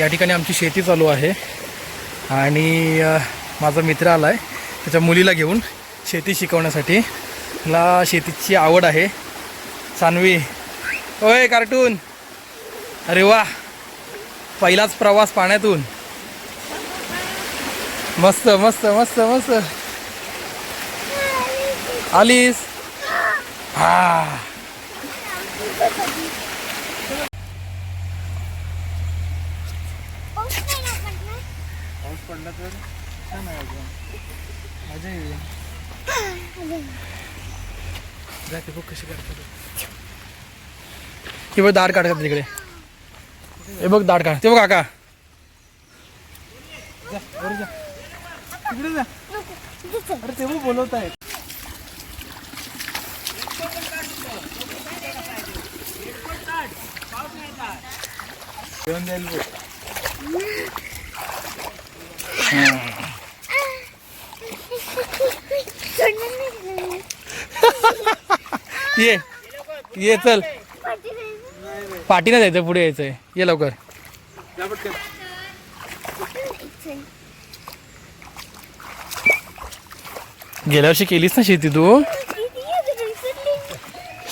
या ठिकाणी आमची शेती चालू आहे. आणि माझा मित्र आला आहे त्याच्या मुलीला घेऊन शेती शिकवण्यासाठी. मला शेतीची आवड आहे. सानवी. ओय कार्टून. अरे वा. पहिलाच प्रवास पाण्यातून. मस्त मस्त मस्त मस्त. आलीस. हा. पडला तर छान आहे अजून. मजा येईल. जाते बघ कशी काढतात हे बघ दाढ काढतात तिकडे हे बघ दाढ काढ. ते बघ काका. तिकडे जा. अरे ते बघ बोलवत आहेत. घेऊन द्यायला बघ. ये ये चल. पाठीने जायचं पुढे यायचंय. ये लवकर. गेल्या वर्षी केलीस ना शेती तू?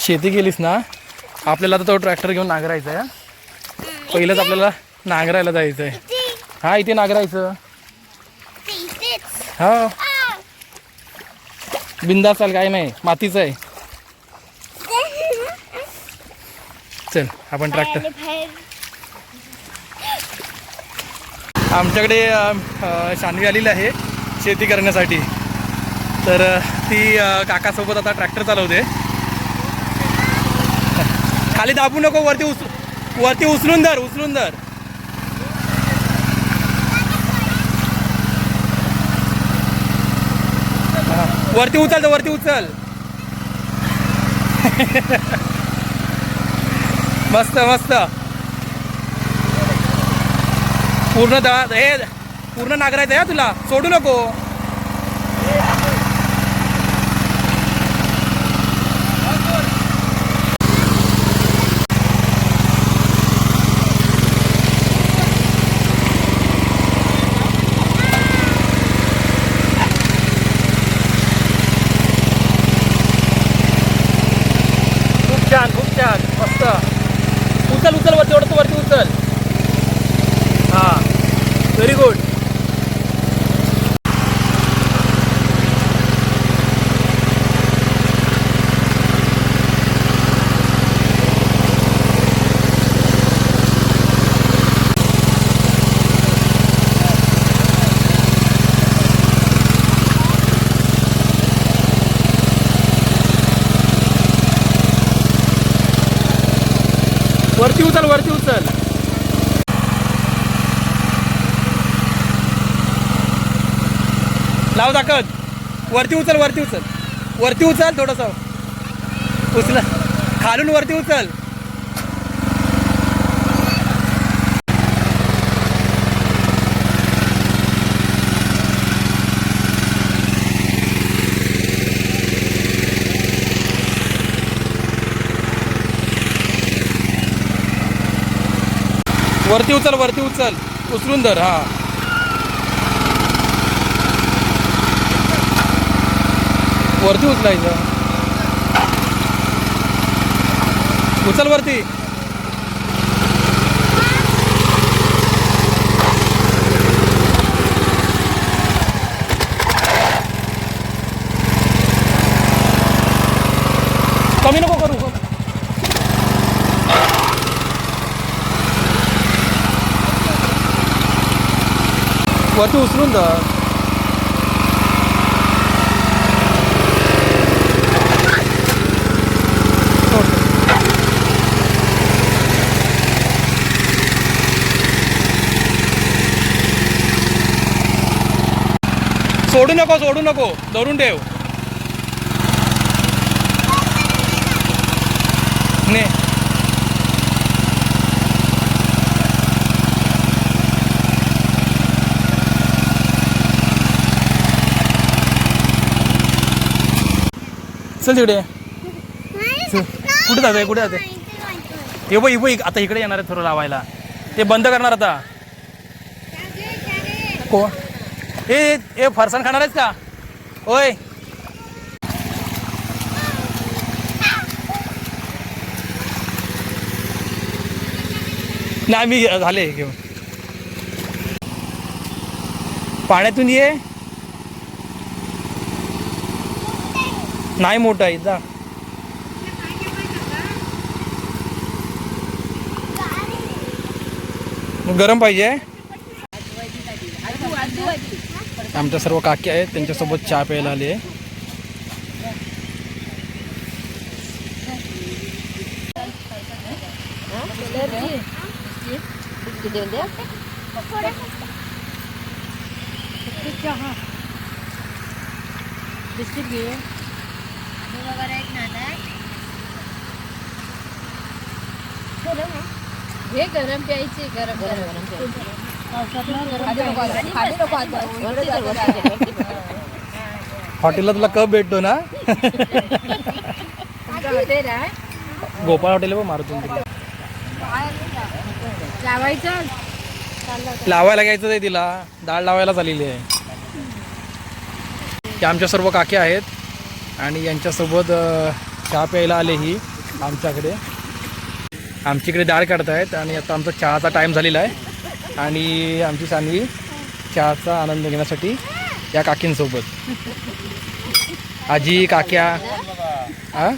शेती केलीस ना? आपल्याला आता तो ट्रॅक्टर घेऊन नांगरायचा आहे पहिलंच आपल्याला नांगरायला जायचं आहे हा इथे नांगरायचं. हा. बिंदा चाल काय नाही. मातीचं आहे. चल आपण ट्रॅक्टर आमच्याकडे शान्वी आलेली आहे शेती करण्यासाठी. तर ती काकासोबत आता ट्रॅक्टर चालवते. खाली दाबू नको वरती उच वरती उचलून धर उचलून धर हा, वरती उचल तर वरती उचल. मस्त मस्त. पूर्ण दळा हे पूर्ण नागरायचं आहे तुला? सोडू नको खूप छान खूप छान मस्त. उचल उचल वरती वरती वरती उचल. हां व्हेरी गुड वरती उचल वरती उचल. लाव दाखत वरती उचल वरती उचल. वरती उचल थोडस. उचल. खालून वरती उचल. वरती उचल वरती उचल. उचलून धर हा. वरती उचलायचं. उचल वरती. कमी नको. करू वरती उचलून धर सोडू नको सोडू नको धरून ठेव ने चल तिकडे. चल. कुठे जाते कुठे जाते हे बघ बघ आता इकडे येणार आहे थोडं लावायला. ते बंद करणार आता. को? ए ए फरसाण खाणार आहेस का? ओय. नाही मी झाले घेऊन. पाण्यातून ये. नाही मोठा आहे जा. गरम पाहिजे? आमच्या सर्व काकी आहेत त्यांच्यासोबत चहा प्यायला आले हे गरम प्यायचे गरम. हॉटेलला तुला कप भेटतो ना? गोपाळ हॉटेल मारुती तिला लावायचं? लावायला घ्यायचं आहे तिला. डाळ लावायला चाललेली आहे. ते आमच्या सर्व काकी आहेत. आणि यांच्यासोबत चहा प्यायला आले ही आमच्याकडे. आमच्याकडे डाळ काढतायत आणि आता आमचा चहाचा टाईम झालेला आहे. आणि आमची सानवी चहाचा आनंद घेण्यासाठी या काकींसोबत. आजी काक्या हा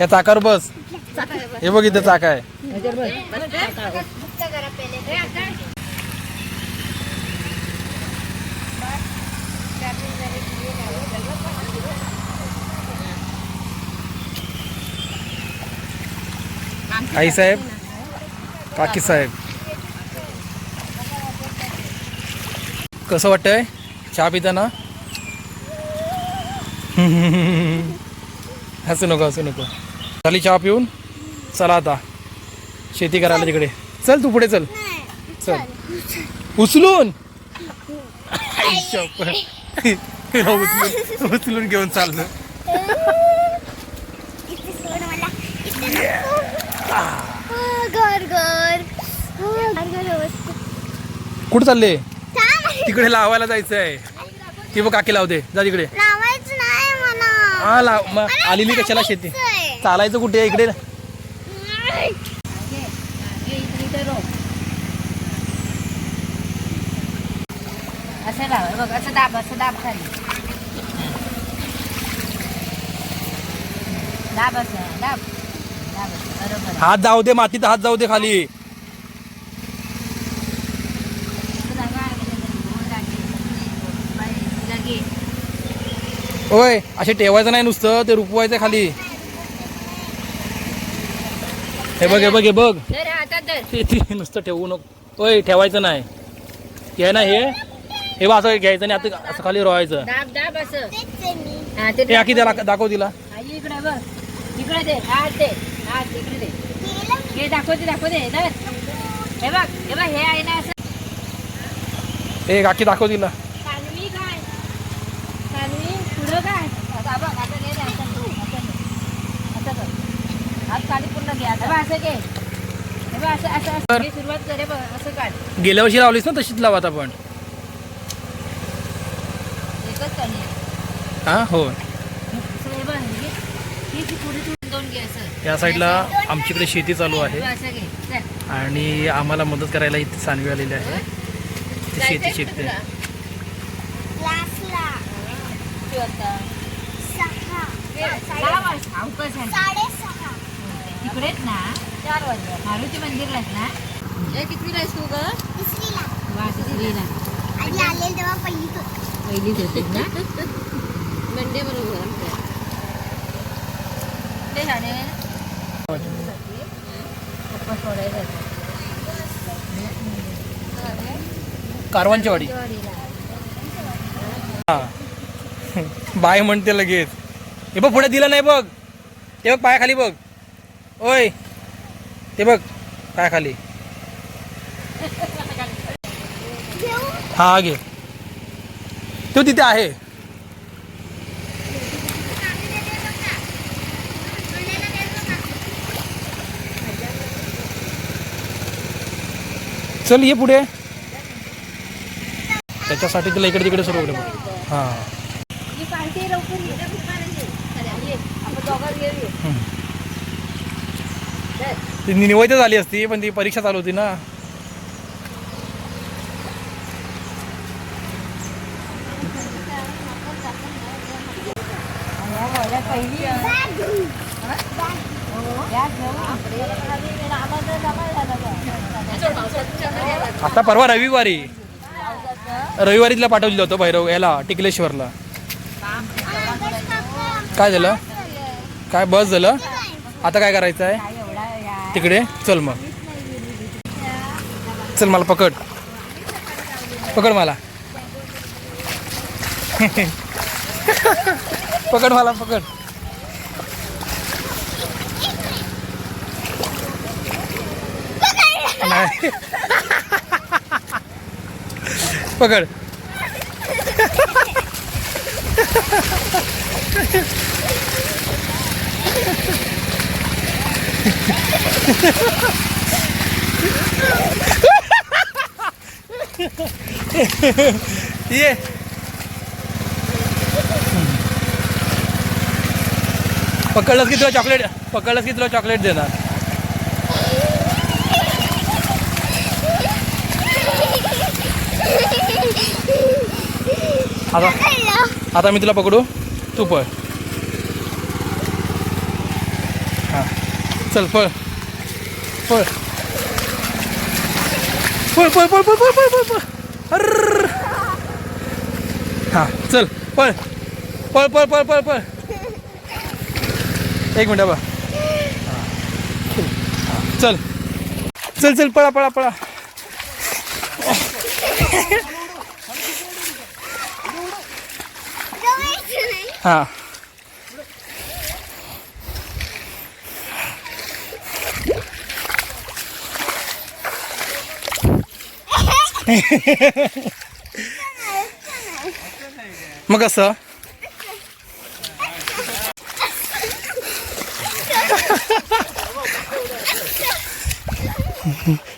या चाकावर बस. हे बघ इथं चाक आहे. आई साहेब काकी साहेब. कसं वाटतंय? चहा पिताना हसू नको हसू नको. झाली चहा पिऊन? चला आता. शेती करायला तिकडे. चल तू पुढे चल. चल. उचलून. उचलून उचलून घेऊन चाललं. कुठं चालले? तिकडे लावायला जायचं आहे ती बघ काकी लावते. जा तिकडे. हा लाव. मग आलेली कशाला शेती? चालायचं कुठे? इकडे असं लाव बघ असं दाब असं दाब खाली. दाब असं दाब. दाब असं बरोबर. हात जाऊ दे मातीत हात जाऊ दे खाली. लगे. ओय असे ठेवायचं नाही नुसतं ते रुपवायचं खाली. हे बघ हे बघ हे बघ. धर हातात धर. ते ते नुसतं ठेवू नको. ओय ठेवायचं नाही. हे ना हे. हे बघ असं घ्यायचं नाही आता असं खाली रोवायचं. दाब दाब असं. हा ते हे आखी त्याला दाखव तिला. इकडे बघ. इकडे दे दे. इकडे हे दाखवते दाखवते धर हे बघ हे बघ हे आहे ना असं. हे काकी दाखव तिला. काय? पुढं काय? आता बघ आता घे रे, आता तू, आता घे. असं कर हात खाली पूर्ण घे बघ, असं घे. हे बघ असं असं असं तर- घे, सुरुवात करे बघ असं काढ. गेल्या वर्षी लावलीस ना तशीच लावा आता पण हा या साईडला आमच्याकडे शेती चालू आहे. आणि आम्हाला मदत करायला इथे सानवी आलेली आहे ती शेती शिकते तिकडेच ना? चार वाजता मारुती मंदिरलाच ना? हे किती आहेस तू ग? तिसरीला वा तिसरीला आधी आलेल तेव्हा पहिलीत होती. पहिलीच होती ना? मंडे बरोबर ते पप्पा कारवांची वाडी. हा. बाय म्हणते लगेच. हे बघ पुढे दिलं नाही बघ. ते बघ पायाखाली बघ. ओय. ते बघ पायाखाली. हा घे. तो तिथे आहे. चल ये पुढे. त्याच्यासाठी तुला इकडे तिकडे सुरू हां. ती निवैध झाली असती पण ती परीक्षा चालू होती ना. पहिली आता परवा रविवारी. रविवारी तिला पाठवलेलं होतं भैरव याला टिकलेश्वरला. काय झालं? काय बस झालं? आता काय करायचं आहे? तिकडे? चल मग. चल मला पकड. पकड मला. पकड मला पकड. नाही. पकड. ये. पकडलंच की तुला चॉकलेट पकडलंच की तुला चॉकलेट देणार? आता आता मी तुला पकडू? तू पळ. हां. चल पळ. पळ. पळ पळ पळ पळ पळ पळ पळ पळ. अर्र हां चल पळ. पळ पळ पळ पळ पळ. एक मिनटं बा चल. चल चल पळा पळा पळा. हां. मग कसं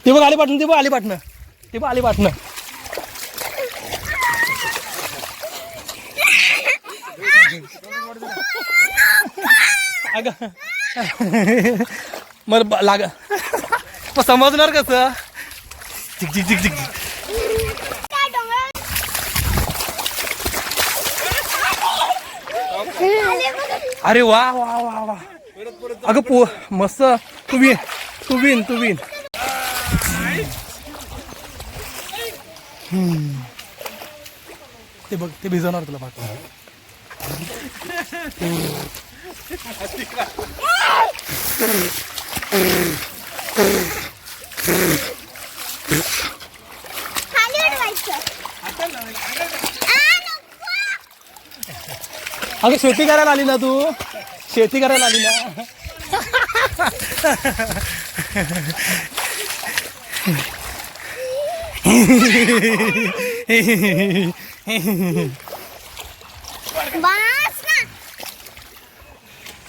ते बघ आली पाटणं ते बघ आली पाटणं ते बघ आली पाटणं अग. मला लाग मग समजणार कसं? झिक झिक झिक झिक अरे वा वा वा वा. अगं पो मस्त. तू विन तू विन तू विन. ते बघ ते भिजवणार तुला पाठवून खाली उडवायचं आ, नको. अगं शेती करायला आली ना तू? शेती करायला आली ना वास ना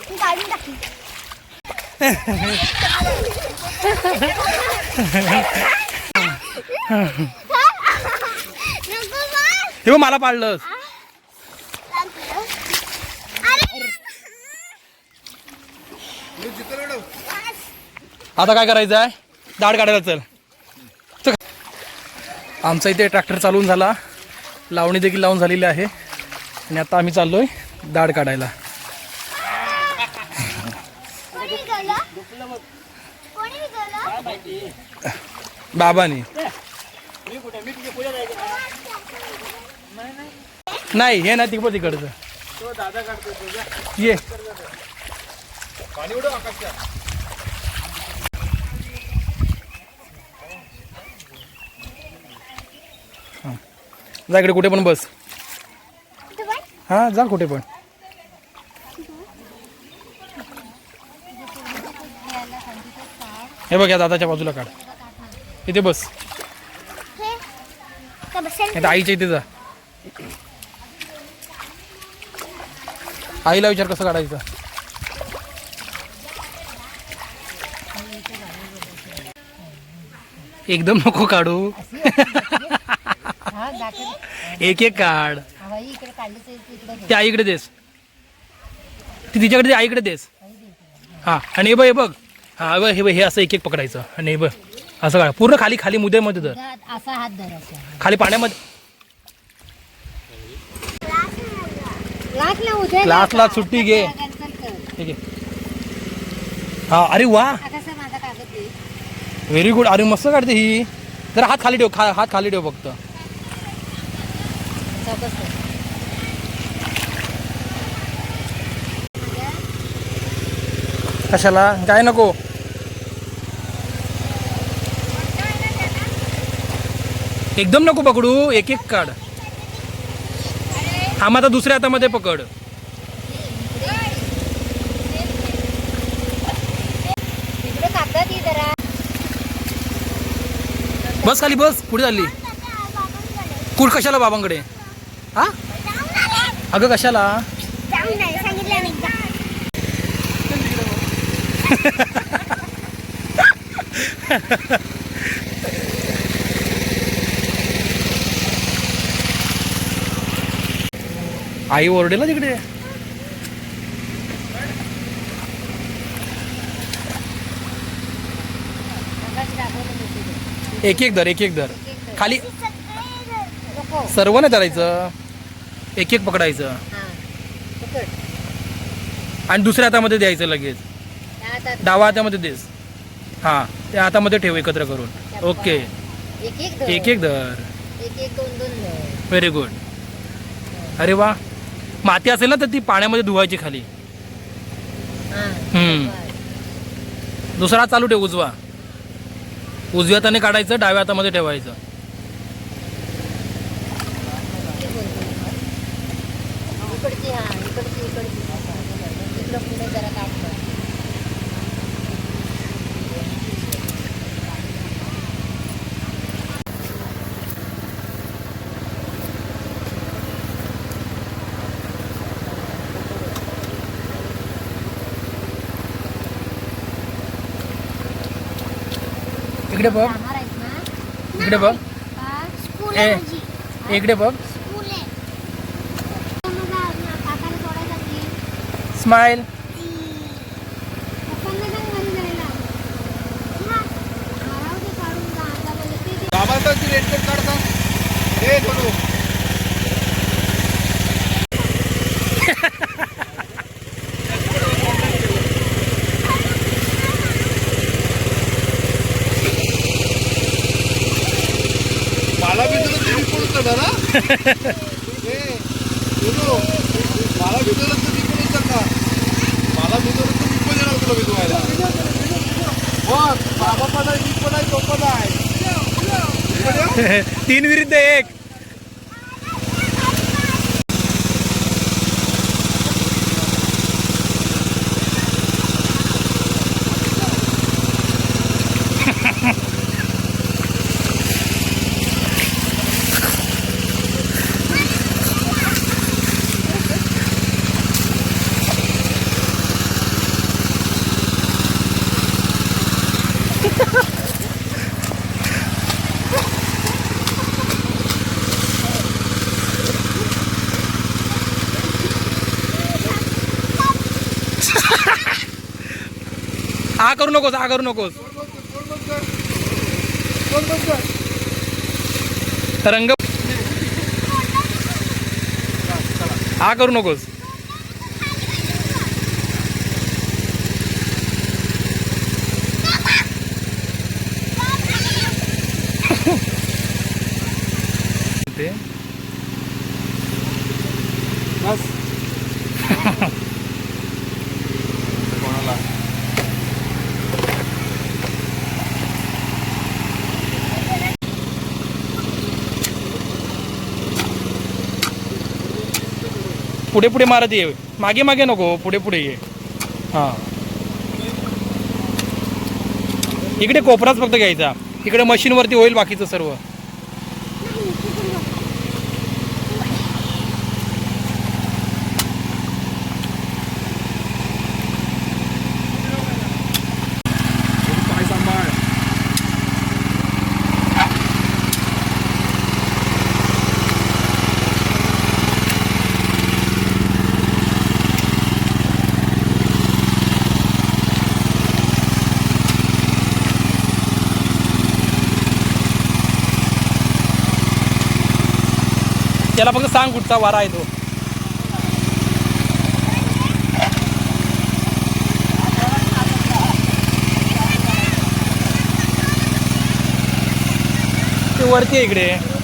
मी काढून टाकली नको वास हे बघ मला पाडलंस आता काय करायचं आहे दाढ काढायला चल. आमचा इथे ट्रॅक्टर चालून झाला. लावणी देखील लावून झालेली आहे. आणि आता आम्ही चाललोय दाढ काढायला. बाबानी. नाही हे नाही तिकडं तिकडचं. ये. हा. जा इकडे कुठे पण बस. हा जा कुठे पण. हे बघ या दादाच्या बाजूला काढ. इथे बस. तर आईच्या इथे जा. आईला विचार कसं काढायचं. एकदम नको काढू. एक एक काढ. ते आईकडे देस. ती तिच्याकडे आईकडे देस. हा आणि हे बघ हे बघ. हा हे बघ हे बघ हे असं एक एक पकडायचं. आणि हे बघ असं काढ. पूर्ण खाली खाली मुद्द्यामध्ये धर. असा हात धरायचा. खाली पाण्यामध्ये. लाच ना उद्या लाच लाच सुट्टी घे. कॅन्सल कर. ठीक आहे. हा अरे वा. हा कसा माझा कागद दे व्हेरी गुड अरे मस्त काढते ही. जरा हात खाली ठेव खा हात खाली ठेव फक्त. असा. कशाला? काय नको? एकदम नको पकडू एक एक काढ. हा आता दुसऱ्या हातामध्ये पकड. बस खाली बस पुढे चालली. कुठ कशाला बाबांकडे? हा? अगं कशाला जाऊन नाही सांगितलं मी जा. आई ओरडेल ना तिकडे. एक एक धर एक एक कर. खाली सर्व नाही धरायचं. एक एक पकडायचं. पकड आणि दुसऱ्या हातामध्ये द्यायचं लगेच. डावा हातामध्ये देस. हां त्या हातामध्ये ठेव एकत्र करून. ओके. एक एक धर व्हेरी गुड अरे वा. माती असेल ना तर ती पाण्यामध्ये धुवायची खाली. हम्म. दुसरा चालू ठेव उजवा. उजव्या हाताने काढायचं डाव्या हातामध्ये ठेवायचं? इकडची हा इकडची इकडची. इकडं बघ. इकडे बघ. ए. इकडे बघ. स्माइल. सांग. हा. बाबाचा रेट हे थोडं मला बी तुला तुम्ही पडून जाणार ना हे, बोलू. मला बी मला बी तुम्ही पण तुला बी बघ बाबा पण आहे मी पण आहे तो पण आहे तीन विरुद्ध एक. नकोस आ करू नकोस. रंग आ करू नकोस. बस पुढे पुढे मारत ये. मागे मागे नको पुढे पुढे ये. हां. इकडे कोपराच फक्त घ्यायचा. इकडे मशीनवरती होईल बाकीचं सर्व. त्याला फक्त सांग कुठचा वारा आहे तो. ते वरती आहे इकडे.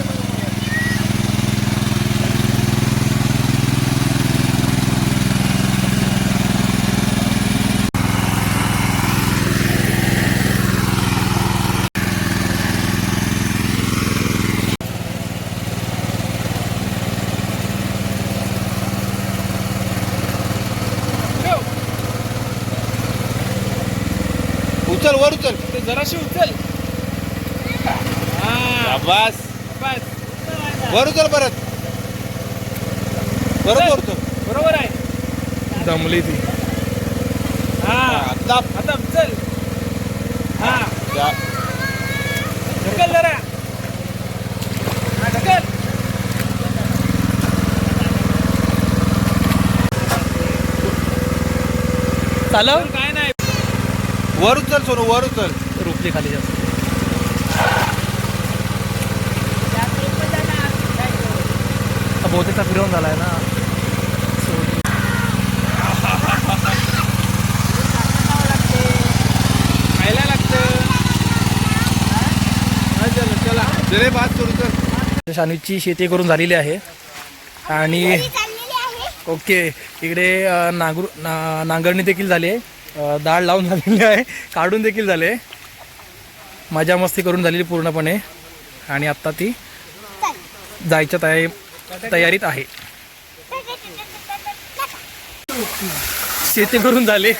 उचल वर उचल. ते जराशी उचल. बस वर उचल परत. परत वर उचल बरोबर आहे. दमली ती. हा. आता. आता चल हा. जा. ढकल जरा. हा ढकल. चालव. वर उचल सोनू वर उचल रुपली खाली जास्त. हा बहुतेकचा फिरवून झालाय ना. खायला लागतं. शानूची शेती करून झालेली आहे. आणि आहे. ओके इकडे नांगरू ना नांगरणी देखील झाली आहे. डाळ दाळ लावून झालेली आहे. काढून देखील झाले. मजा मस्ती करून झालेली पूर्णपणे. आणि आत्ता ती जायच्या तयारी तयारीत आहे. शेती करून झाली.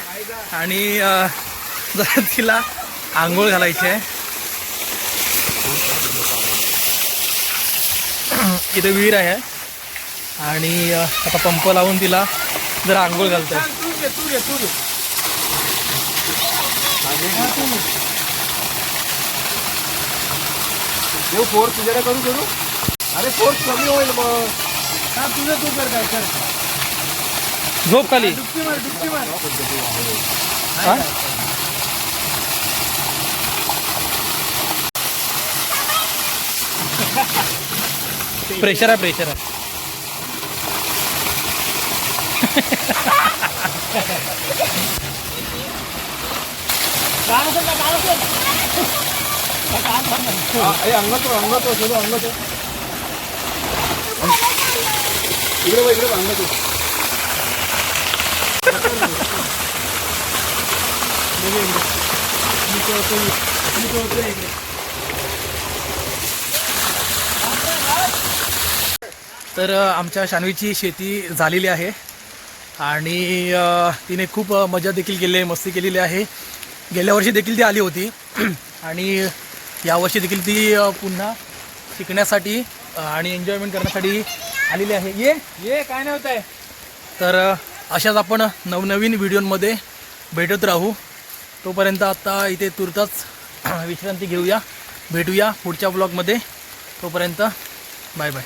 आणि जरा तिला आंघोळ घालायची आहे. इथे विहीर आहे. आणि आता पंप लावून तिला जरा आंघोळ घालतोय. देव फोर्स तुझ्याकडे करू करू? अरे फोर्स कमी होईल मग. तुझं तू कर काय कर. झोप खाली. हा? प्रेशर आहे प्रेशर आहे. अंगात वर, अंगात वर, अंगात वर. इकडे बघ, इकडे बघ, तर आमच्या शानवीची शेती झालेली आहे आणि तिने खूप मजा देखील केली आहे मस्ती केलेली आहे गेल्या वर्षी देखील ती आली होती. आणि यावर्षी देखील ती पुन्हा शिकण्यासाठी आणि एन्जॉयमेंट करण्यासाठी आलेली आहे. ये ये काय नाही होत आहे तर अशाच आपण नवनवीन व्हिडिओमध्ये भेटत राहू. तोपर्यंत आता इथे तुर्ताच विश्रांती घेऊया. भेटूया पुढच्या ब्लॉगमध्ये तोपर्यंत बाय बाय